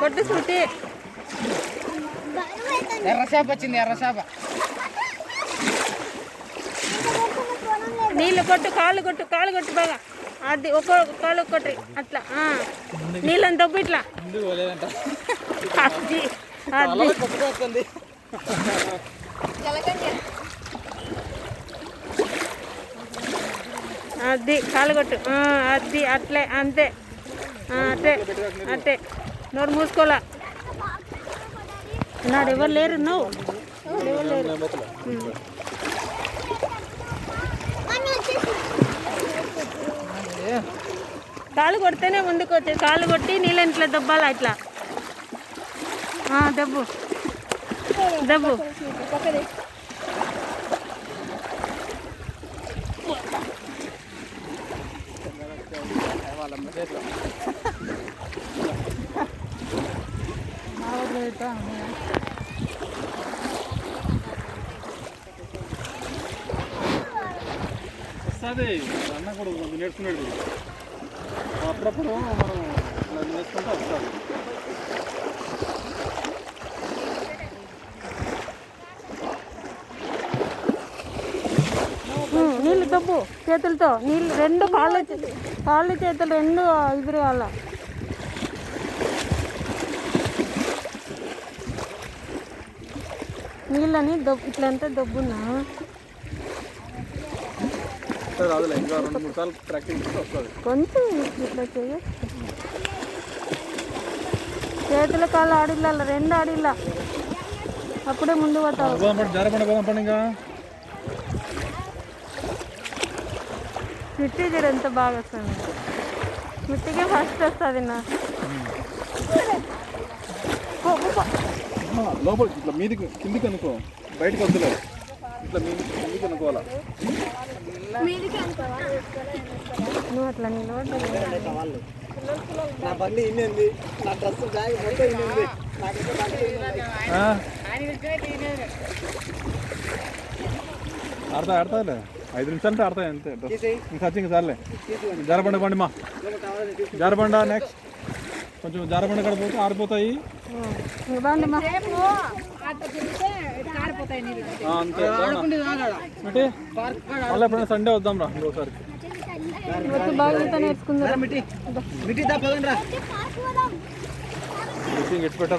కొట్టు శృతి. ఎర్ర చేప వచ్చింది ఎర్ర చేప. నీళ్ళు కొట్టు కాళ్ళు కొట్టు కాళ్ళు కొట్టు బాగా. అది ఒక్కో కాళ్ళు కొట్టు అట్లా. నీళ్ళని దబ్బు ఇట్లా. అది అది. అది కాలు కొట్టు అది అట్లే అంతే. అట్టే అట్టే నోరు మూసుకోలే నాడు ఎవరు లేరు నువ్వు? ఎవరు లేరు? కాలు కొడితేనే ముందుకు వచ్చే కాలు కొట్టి నీళ్ళని ఇట్లా దెబ్బాలా ఇట్లా. దెబ్బు. దెబ్బు. వస్తుంది అన్న కూడా కొంచెం నేర్చుకునేది అప్పుడప్పుడు మనం నేర్చుకుంటే వస్తుంది ఉమ్, నీళ్ళు దబ్బు చేతులతో. నీళ్ళు రెండు కాళ్ళు కాళ్ళు చేతులు రెండు ఎదురు వాళ్ళ నీళ్ళని దబ్బు ఇట్లంతా దబ్బున్నా కొంచెం ఇట్లా చేయ. చేతుల కాళ్ళు ఆడిల్ల రెండు ఆడిల్ల అప్పుడే ముందు పోతావు. మిట్టి చూడు ఎంత బాగా వస్తుంది. మిట్టికే ఫస్ట్ వస్తుంది నా. లోపల ఇట్లా మీదికి కిందికి అనుకో. బయటకు వద్దులే ఇట్లా మీది కిందికి అనుకోవాలా? నువ్వు అట్లా నిలబడ్డా నా బండి ఇన్నింది? నా డ్రెస్ బ్యాగ్ మొత్తం ఇన్నింది. ఆడతా ఆడతాలే ఐదు నిమిషాలు అంటే ఆడతాయి అంతే. ఇంకా సచ్చి ఇంకా చాలే. జారబండ పండి మా. జారబండ నెక్స్ట్ కొంచెం జారబండ కాడ పోతే ఆరిపోతాయి. అంటే పార్క్ కాడ మళ్ళీ ఎప్పుడైనా సండే వద్దాం రా ఇంకోసారి. మిషన్ ఎట్టు పెట్టదు